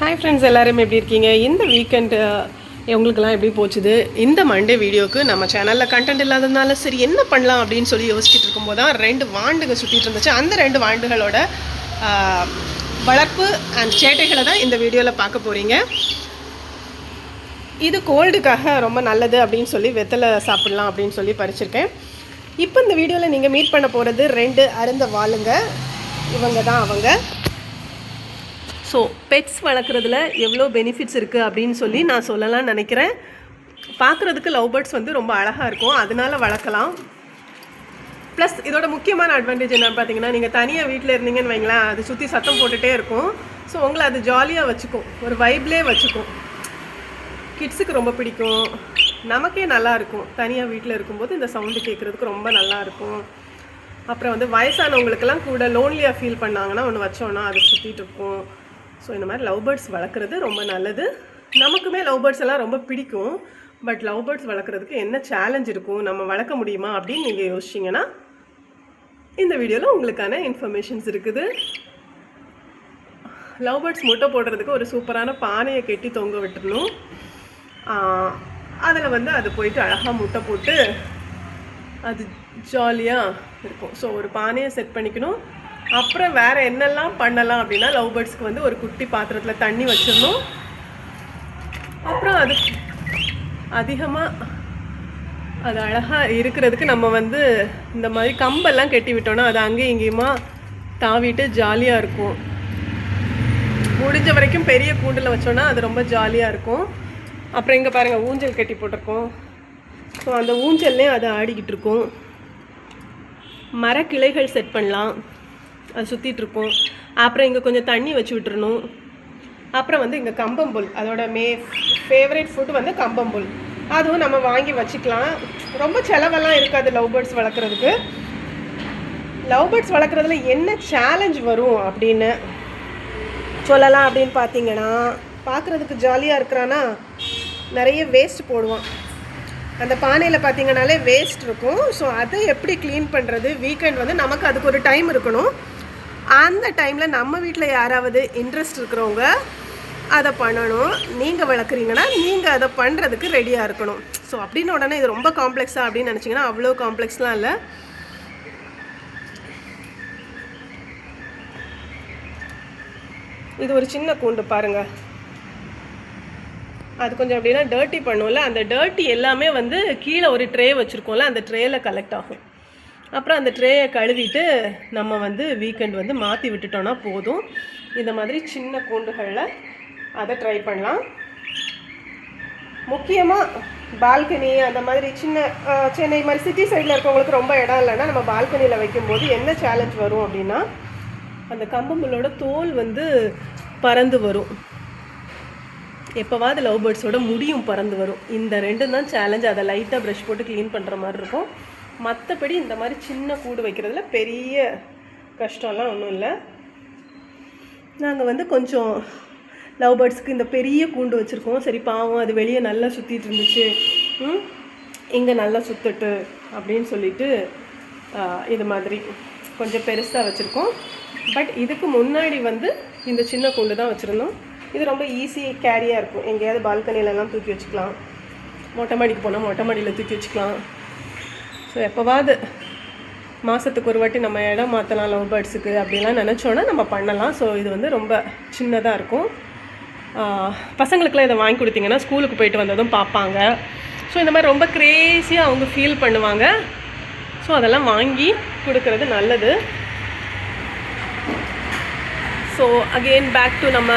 Hi friends எல்லாரும் எப்படி இருக்கீங்க? இந்த வீக்கெண்டு உங்களுக்கெல்லாம் எப்படி போச்சுது? இந்த மண்டே வீடியோக்கு நம்ம சேனலில் கண்டென்ட் இல்லாததுனால சரி என்ன பண்ணலாம் அப்படின்னு சொல்லி யோசிச்சுட்டு இருக்கும்போது தான் ரெண்டு வாண்டுகள் சுற்றிட்டு இருந்துச்சு. அந்த ரெண்டு வாண்டுகளோட வளர்ப்பு அண்ட் சேட்டைகளை தான் இந்த வீடியோவில் பார்க்க போகிறீங்க இது கோல்டுக்காக ரொம்ப நல்லது அப்படின்னு சொல்லி வெத்தலை சாப்பிட்லாம் அப்படின்னு சொல்லி பறிச்சிருக்கேன். இப்போ இந்த வீடியோவில் நீங்கள் மீட் பண்ண போகிறது ரெண்டு அருந்த வாளுங்க. இவங்க தான் அவங்க. ஸோ பெட்ஸ் வளர்க்குறதுல எவ்வளோ பெனிஃபிட்ஸ் இருக்குது அப்படின்னு சொல்லி நான் சொல்லலாம்னு நினைக்கிறேன். பார்க்குறதுக்கு லவ் பேர்ட்ஸ் வந்து ரொம்ப அழகாக இருக்கும். அதனால வளர்க்கலாம். ப்ளஸ் இதோட முக்கியமான அட்வான்டேஜ் என்னன்னு பார்த்தீங்கன்னா நீங்கள் தனியாக வீட்டில் இருந்தீங்கன்னு வைங்களேன் அது சுற்றி சத்தம் போட்டுகிட்டே இருக்கும். ஸோ உங்களை அது ஜாலியாக வச்சுக்கும். ஒரு வைப்லே வச்சுக்கும். கிட்ஸுக்கு ரொம்ப பிடிக்கும். நமக்கே நல்லாயிருக்கும் தனியாக வீட்டில் இருக்கும்போது இந்த சவுண்டு கேட்குறதுக்கு ரொம்ப நல்லாயிருக்கும் அப்புறம் வந்து வயசானவங்களுக்கெல்லாம் கூட லோன்லியாக ஃபீல் பண்ணாங்கன்னா ஒன்று வச்சோன்னா அது சுற்றிட்டு இருக்கும் ஸோ இந்த மாதிரி லவ் பேர்ட்ஸ் வளர்க்குறது ரொம்ப நல்லது. நமக்குமே லவ் பேர்ட்ஸ் எல்லாம் ரொம்ப பிடிக்கும். பட் லவ் பேர்ட்ஸ் வளர்க்குறதுக்கு என்ன சேலஞ்ச் இருக்கும்? நம்ம வளர்க்க முடியுமா? அப்படின்னு நீங்கள் யோசிச்சிங்கன்னா இந்த வீடியோவில் உங்களுக்கான இன்ஃபர்மேஷன்ஸ் இருக்குது. லவ் பேர்ட்ஸ் முட்டை போடுறதுக்கு ஒரு சூப்பரான பானையை கட்டி தொங்க விட்டுடணும் அதில் வந்து அது போயிட்டு அழகாக முட்டை போட்டு அது ஜாலியாக இருக்கும். ஸோ ஒரு பானையை செட் பண்ணிக்கணும். அப்புறம் வேறு என்னெல்லாம் பண்ணலாம் அப்படின்னா லவ் பேர்ட்ஸ்க்கு வந்து ஒரு குட்டி பாத்திரத்தில் தண்ணி வச்சிடணும். அப்புறம் அது அதிகமாக அது அழகாக இருக்கிறதுக்கு நம்ம வந்து இந்த மாதிரி கம்பெல்லாம் கட்டி விட்டோம்னா அது அங்கேயும் இங்கேயுமா தாவிட்டு ஜாலியாக இருக்கும். முடிஞ்ச வரைக்கும் பெரிய கூண்டில் வச்சோன்னா அது ரொம்ப ஜாலியாக இருக்கும். அப்புறம் இங்கே பாருங்கள் ஊஞ்சல் கட்டி போட்டிருக்கோம். ஸோ அந்த ஊஞ்சல்லையும் அது ஆடிக்கிட்டு இருக்கும். மரக்கிளைகள் செட் பண்ணலாம். அது சுற்றிட்டு இருக்கும். அப்புறம் இங்கே கொஞ்சம் தண்ணி வச்சு விட்டுறணும். அப்புறம் வந்து இங்கே கம்பம்புல் அதோட மே ஃபேவரேட் ஃபுட் வந்து கம்பம்புல். அதுவும் நம்ம வாங்கி வச்சுக்கலாம். ரொம்ப செலவெல்லாம் இருக்காது லவ் பேர்ட்ஸ் வளர்க்குறதுக்கு. லவ் பேர்ட்ஸ் வளர்க்குறதுல என்ன சேலஞ்ச் வரும் அப்படின்னு சொல்லலாம் அப்படின்னு பார்த்தீங்கன்னா பார்க்குறதுக்கு ஜாலியாக இருக்கிறான்னா நிறைய வேஸ்ட் போடுவான். அந்த பானையில் பார்த்தீங்கனாலே வேஸ்ட் இருக்கும். ஸோ அதை எப்படி க்ளீன் பண்ணுறது வீக்கெண்ட் வந்து நமக்கு அதுக்கு ஒரு டைம் இருக்கணும். அந்த டைமில் நம்ம வீட்டில் யாராவது இன்ட்ரெஸ்ட் இருக்கிறவங்க அதை பண்ணணும். நீங்கள் வளர்க்குறீங்கன்னா நீங்கள் அதை பண்ணுறதுக்கு ரெடியாக இருக்கணும். ஸோ அப்படின்னு உடனே இது ரொம்ப காம்ப்ளெக்ஸாக அப்படின்னு நினச்சிங்கன்னா அவ்வளோ காம்ப்ளெக்ஸ்லாம் இல்லை. இது ஒரு சின்ன கூண்டு பாருங்கள் அது கொஞ்சம் அப்படின்னா டர்ட்டி பண்ணுவோம்ல அந்த டர்ட்டி எல்லாமே வந்து கீழே ஒரு ட்ரே வச்சுருக்கோம்ல அந்த ட்ரேயில் கலெக்ட் ஆகும். அப்புறம் அந்த ட்ரேயை கழுவிட்டு நம்ம வந்து வீக்கெண்ட் வந்து மாற்றி விட்டுட்டோன்னா போதும். இந்த மாதிரி சின்ன கூண்டுகளில் அதை ட்ரை பண்ணலாம். முக்கியமாக பால்கனி அந்த மாதிரி சின்ன சென்னை மாதிரி சிட்டி சைடில் இருக்கவங்களுக்கு ரொம்ப இடம் இல்லைன்னா நம்ம பால்கனியில் வைக்கும்போது என்ன சேலஞ்ச் வரும் அப்படின்னா அந்த கம்பம்புலோட தோல் வந்து பறந்து வரும். எப்போவாது லவ் பேர்ட்ஸோட முடியும் பறந்து வரும். இந்த ரெண்டும் தான் சேலஞ்ச் அதை லைட்டாக ப்ரஷ் போட்டு க்ளீன் பண்ணுற மாதிரி இருக்கும். மற்றபடி இந்த மாதிரி சின்ன கூடு வைக்கிறதுல பெரிய கஷ்டம்லாம் ஒன்றும் இல்லை. நாங்கள் வந்து கொஞ்சம் லவ் பேர்ட்ஸ்க்கு இந்த பெரிய கூண்டு வச்சுருக்கோம். சரி பாவம் அது வெளியே நல்லா சுற்றிட்டு இருந்துச்சு. ம் இங்கே நல்லா சுற்றுட்டு அப்படின்னு சொல்லிட்டு இது மாதிரி கொஞ்சம் பெருசாக வச்சுருக்கோம். பட் இதுக்கு முன்னாடி வந்து இந்த சின்ன கூண்டு தான் வச்சுருந்தோம். இது ரொம்ப ஈஸி கேரியாக இருக்கும். எங்கேயாவது பால்கனிலலாம் தூக்கி வச்சுக்கலாம். மொட்டை மாடிக்கு போனால் மொட்டை மாடியில் தூக்கி வச்சுக்கலாம். ஸோ எப்போவாவது மாதத்துக்கு ஒரு வாட்டி நம்ம இடம் மாற்றலாம் லவ் பேர்ட்ஸுக்கு அப்படிலாம் நினச்சோன்னா நம்ம பண்ணலாம். ஸோ இது வந்து ரொம்ப சின்னதாக இருக்கும். பசங்களுக்குலாம் இதை வாங்கி கொடுத்தீங்கன்னா ஸ்கூலுக்கு போயிட்டு வந்ததும் பார்ப்பாங்க. ஸோ இந்த மாதிரி ரொம்ப க்ரேஸியாக அவங்க ஃபீல் பண்ணுவாங்க. ஸோ அதெல்லாம் வாங்கி கொடுக்கறது நல்லது. ஸோ அகெயின் பேக் டு நம்ம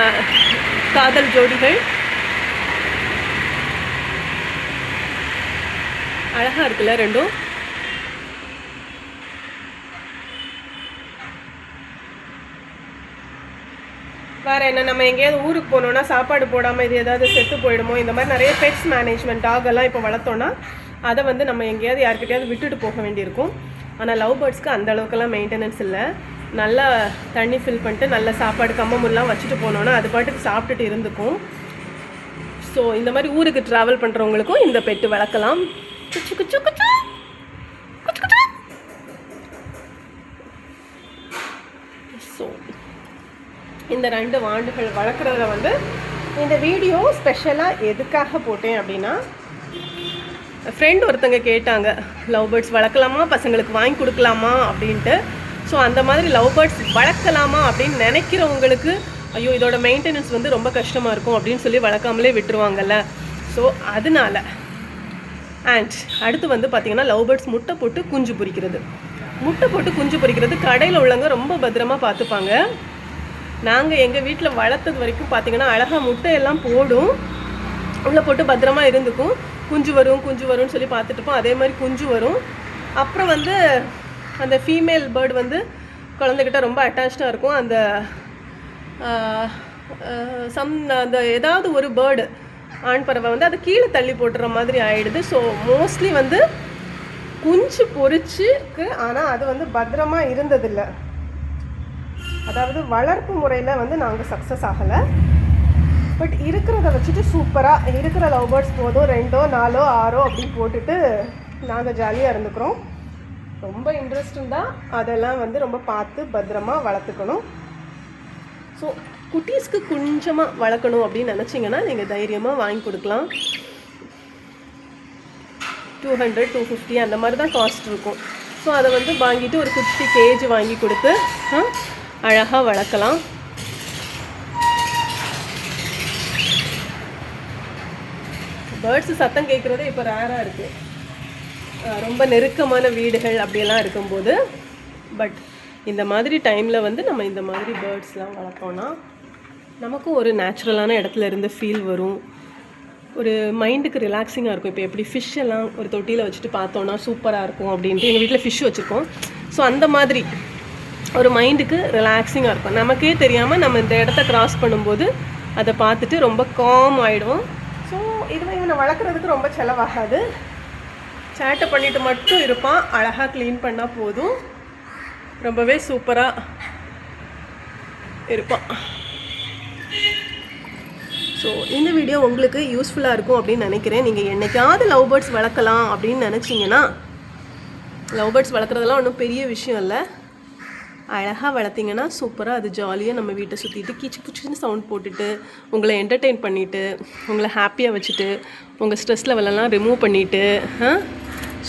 காதல் ஜோடிகள். அழகாக இருக்குல்ல ரெண்டும்? வேறு என்ன நம்ம எங்கேயாவது ஊருக்கு போனோம்னா சாப்பாடு போடாமல் இது ஏதாவது செத்து போயிடுமோ? இந்த மாதிரி நிறைய பெட்ஸ் மேனேஜ்மெண்ட் டாகெல்லாம் இப்போ வளர்த்தோன்னா அதை வந்து நம்ம எங்கேயாவது யார்கிட்டயாவது விட்டுட்டு போக வேண்டியிருக்கும். ஆனால் லவ் பேர்ட்ஸ்க்கு அந்த அளவுக்குலாம் மெயின்டெனன்ஸ் இல்லை. நல்லா தண்ணி ஃபில் பண்ணிட்டு நல்ல சாப்பாடு கம்மமுல்லாம் வச்சுட்டு போனோன்னா அது பாட்டுக்கு சாப்பிட்டுட்டு இருந்துக்கும். ஸோ இந்த மாதிரி ஊருக்கு ட்ராவல் பண்ணுறவங்களுக்கும் இந்த பெட்டு வளர்க்கலாம். குச்சு குச்சு குச்சு! இந்த ரெண்டு வாண்டுகள் வளர்க்குறதுல வந்து இந்த வீடியோ ஸ்பெஷலாக எதுக்காக போட்டேன் அப்படின்னா ஃப்ரெண்ட் ஒருத்தங்க கேட்டாங்க லவ் பேர்ட்ஸ் வளர்க்கலாமா? பசங்களுக்கு வாங்கி கொடுக்கலாமா? அப்படின்ட்டு. ஸோ அந்த மாதிரி லவ் பேர்ட்ஸ் வளர்க்கலாமா அப்படின்னு நினைக்கிறவங்களுக்கு ஐயோ இதோட மெயின்டெனன்ஸ் வந்து ரொம்ப கஷ்டமாக இருக்கும் அப்படின்னு சொல்லி வளர்க்காமலே விட்டுருவாங்கல்ல. ஸோ அதனால அண்ட் அடுத்து வந்து பார்த்திங்கன்னா லவ் பேர்ட்ஸ் முட்டை போட்டு குஞ்சு பொரிக்கிறது. முட்டை போட்டு குஞ்சு பொரிக்கிறது கடையில் உள்ளவங்க ரொம்ப பத்திரமா பார்த்துப்பாங்க நாங்கள் எங்கள் வீட்டில் வளர்த்தது வரைக்கும் பார்த்தீங்கன்னா அழகாக முட்டையெல்லாம் போடும். உள்ளே போட்டு பத்திரமா இருந்துக்கும். குஞ்சு வரும் குஞ்சு வரும்னு சொல்லி பார்த்துட்டுப்போம் அதே மாதிரி குஞ்சு வரும். அப்புறம் வந்து அந்த ஃபீமேல் பேர்டு வந்து குழந்தைகிட்ட ரொம்ப அட்டாச்சாக இருக்கும். அந்த சம் அந்த ஏதாவது ஒரு பேர்டு ஆண் பறவை வந்து அதை கீழே தள்ளி போட்டுற மாதிரி ஆயிடுது. ஸோ மோஸ்ட்லி வந்து குஞ்சு பொரிச்சுக்கு ஆனால் அது வந்து பத்திரமா இருந்ததில்லை. அதாவது வளர்ப்பு முறையில் வந்து நாங்கள் சக்ஸஸ் ஆகலை. பட் இருக்கிறத வச்சுட்டு சூப்பராக இருக்கிற லவ் பேர்ட்ஸ் போதும் ரெண்டோ நாலோ ஆறோ அப்படின்னு போட்டுட்டு நாங்கள் ஜாலியாக இருந்துக்கிறோம். ரொம்ப இன்ட்ரெஸ்டும் தான். அதெல்லாம் வந்து ரொம்ப பார்த்து பத்திரமா வளர்த்துக்கணும். ஸோ குட்டீஸ்க்கு கொஞ்சமாக வளர்க்கணும் அப்படின்னு நினச்சிங்கன்னா நீங்கள் தைரியமாக வாங்கி கொடுக்கலாம். டூ ஹண்ட்ரட் டூ ஃபிஃப்டி அந்த மாதிரி தான் காஸ்ட் இருக்கும். ஸோ அதை வந்து வாங்கிட்டு ஒரு குட்டி கேஜ் வாங்கி கொடுத்து அழகாக வளர்க்கலாம். பேர்ட்ஸ் சத்தம் கேட்குறதே இப்போ ரேராக இருக்குது ரொம்ப நெருக்கமான வீடுகள் அப்படியெல்லாம் இருக்கும்போது பட் இந்த மாதிரி டைமில் வந்து நம்ம இந்த மாதிரி பேர்ட்ஸ்லாம் வளர்த்தோன்னா நமக்கும் ஒரு நேச்சுரலான இடத்துல இருந்து ஃபீல் வரும். ஒரு மைண்டுக்கு ரிலாக்ஸிங்காக இருக்கும். இப்போ எப்படி ஃபிஷ் எல்லாம் ஒரு தொட்டியில் வச்சுட்டு பார்த்தோன்னா சூப்பராக இருக்கும் அப்படின்ட்டு எங்கள் வீட்டில் ஃபிஷ் வச்சுருக்கோம். ஸோ அந்த மாதிரி ஒரு மைண்டுக்கு ரிலாக்ஸிங்காக இருக்கும். நமக்கே தெரியாமல் நம்ம இந்த இடத்த கிராஸ் பண்ணும்போது அதை பார்த்துட்டு ரொம்ப காம் ஆகிடுவோம் ஸோ இதுவே இவனை வளர்க்குறதுக்கு ரொம்ப செலவாகாது. சேட்டை பண்ணிட்டு மட்டும் இருப்பான். அழகாக க்ளீன் பண்ணால் போதும். ரொம்பவே சூப்பராக இருப்பான். ஸோ இந்த வீடியோ உங்களுக்கு யூஸ்ஃபுல்லாக இருக்கும் அப்படின்னு நினைக்கிறேன். நீங்கள் என்னைக்காவது லவ் பேர்ட்ஸ் வளர்க்கலாம் அப்படின்னு நினச்சிங்கன்னா லவ் பேர்ட்ஸ் வளர்க்குறதெல்லாம் ஒன்றும் பெரிய விஷயம் இல்லை. அழகாக வளர்த்திங்கன்னா சூப்பராக அது ஜாலியாக நம்ம வீட்டை சுற்றிட்டு கீச்சு பிடிச்சின்னு சவுண்ட் போட்டுட்டு உங்களை என்டர்டெயின் பண்ணிவிட்டு உங்களை ஹாப்பியாக வச்சுட்டு உங்கள் ஸ்ட்ரெஸ் லெவலெல்லாம் ரிமூவ் பண்ணிவிட்டு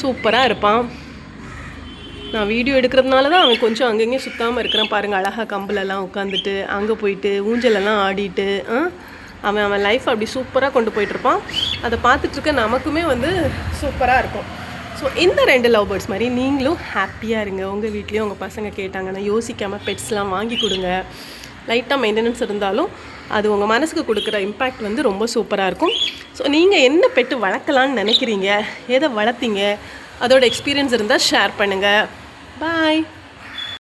சூப்பராக இருப்பான். நான் வீடியோ எடுக்கிறதுனால தான் அவன் கொஞ்சம் அங்கங்கே சுற்றாமல் இருக்கிறான். பாருங்கள் அழகாக கம்பலெல்லாம் உட்காந்துட்டு அங்கே போயிட்டு ஊஞ்சலெல்லாம் ஆடிட்டு அவன் அவன் லைஃப் அப்படி சூப்பராக கொண்டு போயிட்டுருப்பான் அதை பார்த்துட்ருக்க நமக்குமே வந்து சூப்பராக இருக்கும். ஸோ இந்த ரெண்டு லவ் பேர்ட்ஸ் மாதிரி நீங்களும் ஹாப்பியாக இருங்க. உங்கள் வீட்லேயும் உங்கள் பசங்க கேட்டாங்கன்னா யோசிக்காமல் பெட்ஸ்லாம் வாங்கி கொடுங்க. லைட்டாக மெயின்டெனன்ஸ் இருந்தாலும் அது உங்கள் மனசுக்கு கொடுக்குற இம்பேக்ட் வந்து ரொம்ப சூப்பராக இருக்கும். ஸோ நீங்கள் என்ன பெட்டு வளர்க்கலான்னு நினைக்கிறீங்க? எதை வளர்த்தீங்க? அதோட எக்ஸ்பீரியன்ஸ் இருந்தால் ஷேர் பண்ணுங்கள் பாய்